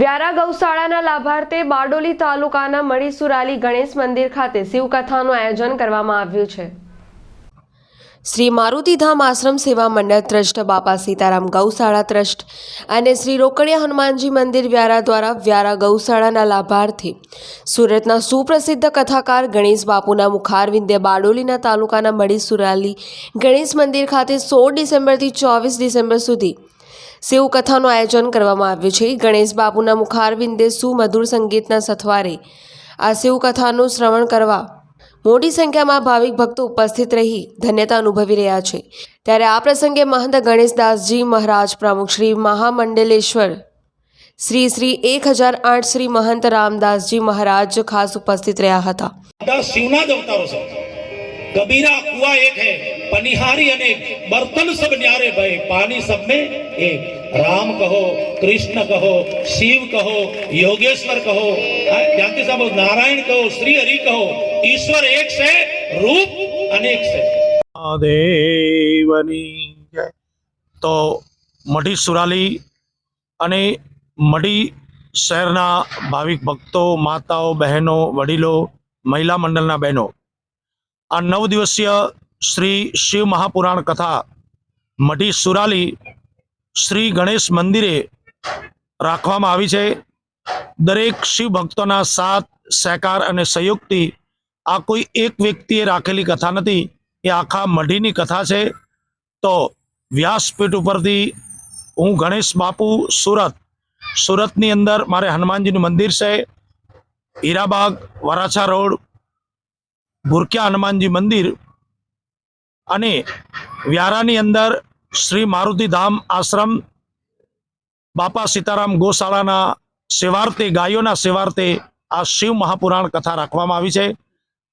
વ્યારા ગૌશાળાના લાભાર્થે બારડોલી તાલુકાના મણીસુરાલી ગણેશ મંદિર ખાતે શિવકથાનું આયોજન કરવામાં આવ્યું છે. શ્રી મારુતિધામ આશ્રમ સેવા મંડળ ટ્રસ્ટ, બાપા સીતારામ ગૌશાળા ટ્રસ્ટ અને શ્રી રોકડિયા હનુમાનજી મંદિર વ્યારા દ્વારા વ્યારા ગૌશાળાના લાભાર્થી સુરતના સુપ્રસિદ્ધ કથાકાર ગણેશ બાપુના મુખારવિંદે બારડોલીના તાલુકાના મડીસુરાલી ગણેશ મંદિર ખાતે સોળ ડિસેમ્બરથી ચોવીસ ડિસેમ્બર સુધી શિવકથાનું આયોજન કરવામાં આવ્યું છે. ગણેશ બાપુના મુખારવિંદે સુમધુર સંગીતના સથવારે આ શિવકથાનું શ્રવણ કરવા મોટી સંખ્યામાં ભાવિક ભક્તો ઉપસ્થિત રહી ધન્યતા અનુભવી રહ્યા છે. ત્યારે આ પ્રસંગે મહંત ગણેશદાસજી મહારાજ પ્રમુખ શ્રી મહામંડલેશ્વર, શ્રી શ્રી એક હજાર આઠ શ્રી મહંત રામદાસજી મહારાજ ખાસ ઉપસ્થિત રહ્યા હતા. શિવના દેવતાઓ છે. કબીરા કુવા એક હે, પનિહારી અને બર્તન સબ ન્યારે ભય, પાણી સબ મેં એક. રામ કહો, કૃષ્ણ કહો, શિવ કહો, યોગેશ્વર કહો. ધ્યાનથી સાંભળો, નારાયણ કહો, શ્રી હરિ કહો, ઈશ્વર એક છે, રૂપ અનેક છે. તો મઢી સુરાલી અને મઢી શહેરના ભાવિક ભક્તો, માતાઓ, બહેનો, વડીલો, મહિલા મંડળના બહેનો, આ નવ દિવસીય શ્રી શિવ મહાપુરાણ કથા મઢી સુરાલી શ્રી ગણેશ મંદિરે રાખવામાં આવી છે. દરેક શિવ ભક્તોના સાથ, સહકાર અને સહયોગથી આ કોઈ એક વ્યક્તિએ રાખેલી કથા નથી. એ આખા મઢીની કથા છે. તો વ્યાસપીઠ ઉપરથી હું ગણેશ બાપુ સુરત, સુરતની અંદર મારે હનુમાનજીનું મંદિર છે. હીરાબાગ, વરાછા રોડ, ભૂરક્યા હનુમાનજી મંદિર અને વ્યારાની અંદર શ્રી મારુતિધામ આશ્રમ, બાપા સીતારામ ગોશાળાના સેવાર્થે, ગાયોના સેવાર્થે આ શિવ મહાપુરાણ કથા રાખવામાં આવી છે.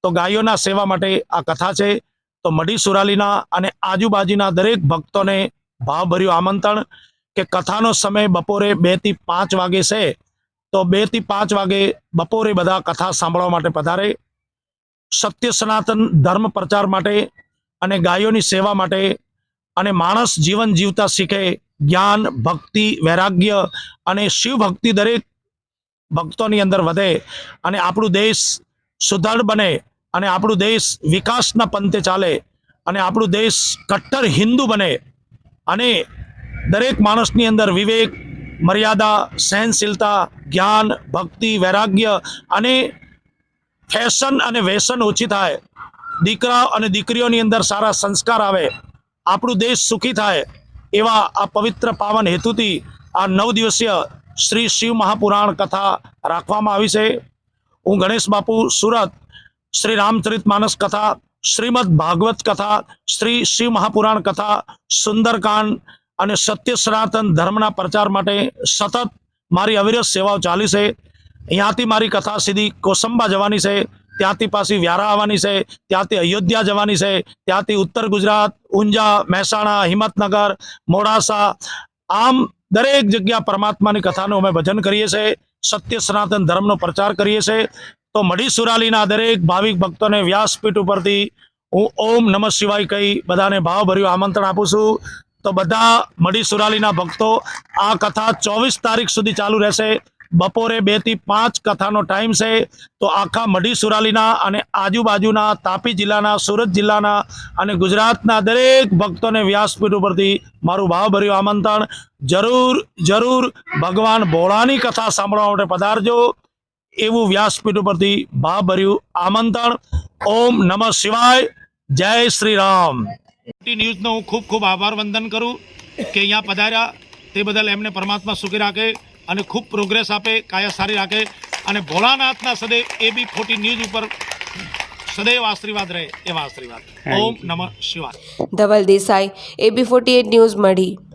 તો ગાયોના સેવા માટે આ કથા છે. તો મઢી સુરાલીના અને આજુબાજુના દરેક ભક્તોને ભાવભર્યું આમંત્રણ કે કથાનો સમય બપોરે બેથી પાંચ વાગે છે. તો બેથી પાંચ વાગે બપોરે બધા કથા સાંભળવા માટે પધારે. સત્ય સનાતન ધર્મ પ્રચાર માટે અને ગાયોની સેવા માટે અને માણસ જીવન જીવતા શીખે, જ્ઞાન, ભક્તિ, વૈરાગ્ય અને શિવ ભક્તિ દરેક ભક્તોની અંદર વધે અને આપણું દેશ સુદૃઢ બને અને આપણું દેશ વિકાસના પંથે ચાલે અને આપણું દેશ કટ્ટર હિન્દુ બને અને દરેક માણસની અંદર વિવેક, મર્યાદા, સહનશીલતા, જ્ઞાન, ભક્તિ, વૈરાગ્ય અને ફેશન અને વ્યસન ઓછી થાય. દીકરા અને દીકરીઓની અંદર સારા સંસ્કાર આવે. આપણું દેશ સુખી થાય એવા આ પવિત્ર પાવન હેતુથી આ નવ દિવસીય શ્રી શિવ મહાપુરાણ કથા રાખવામાં આવી છે. હું ગણેશ બાપુ સુરત, શ્રી રામચરિત માનસ કથા, શ્રીમદ ભાગવત કથા, શ્રી શિવ મહાપુરાણ કથા, સુંદરકાંડ અને સત્ય સનાતન ધર્મના પ્રચાર માટે સતત મારી અવિરત સેવાઓ ચાલી છે. અહીંયાથી મારી કથા સીધી કોસંબા જવાની છે. ત્યાંથી પાછી વ્યારા આવવાની છે, ત્યાંથી અયોધ્યા જવાની છે, ત્યાંથી ઉત્તર ગુજરાત, ઊંઝા, મહેસાણા, હિંમતનગર, મોડાસા, આમ દરેક જગ્યા પરમાત્માની કથાનું અમે ભજન કરીએ છીએ સત્ય સનાતન ધર્મનો પ્રચાર કરીએ છીએ તો મઢી સુરાલીના દરેક ભાવિક ભક્તોને વ્યાસપીઠ ઉપરથી હું ઓમ નમઃ શિવાય કહી બધાને ભાવભર્યું આમંત્રણ આપું છું. તો બધા મઢી સુરાલીના ભક્તો, આ કથા ચોવીસ તારીખ સુધી ચાલુ રહેશે. બપોરે બેથી પાંચ કથાનો ટાઈમ છે. તો આખા મઢી સુરાલીના અને આજુબાજુના તાપી જિલ્લાના, સુરત જિલ્લાના અને ગુજરાતના દરેક ભક્તોને વ્યાસપીઠ ઉપરથી મારું ભાવભર્યું આમંત્રણ. જરૂર જરૂર ભગવાન ભોળાની કથા સાંભળવા માટે પધારજો. એવું વ્યાસપીઠ ઉપરથી ભાવભર્યું આમંત્રણ. ઓમ નમઃ શિવાય. જય શ્રી રામ ન્યૂઝનો હું ખૂબ ખૂબ આભાર વંદન કરું કે અહીંયા પધાર્યા. તે બદલ એમને પરમાત્મા સુખી રાખે. અને ખૂબ પ્રોગ્રેસ આપે કાયા સારી રાખે. અને ભોળાનાથના સદૈવ એ બી ખોટી ન્યૂઝ ઉપર સદૈવ આશીર્વાદ રહે એવા આશીર્વાદ. ઓમ નમઃ શિવાય. Dhaval Desai AB forty eight news Madhi.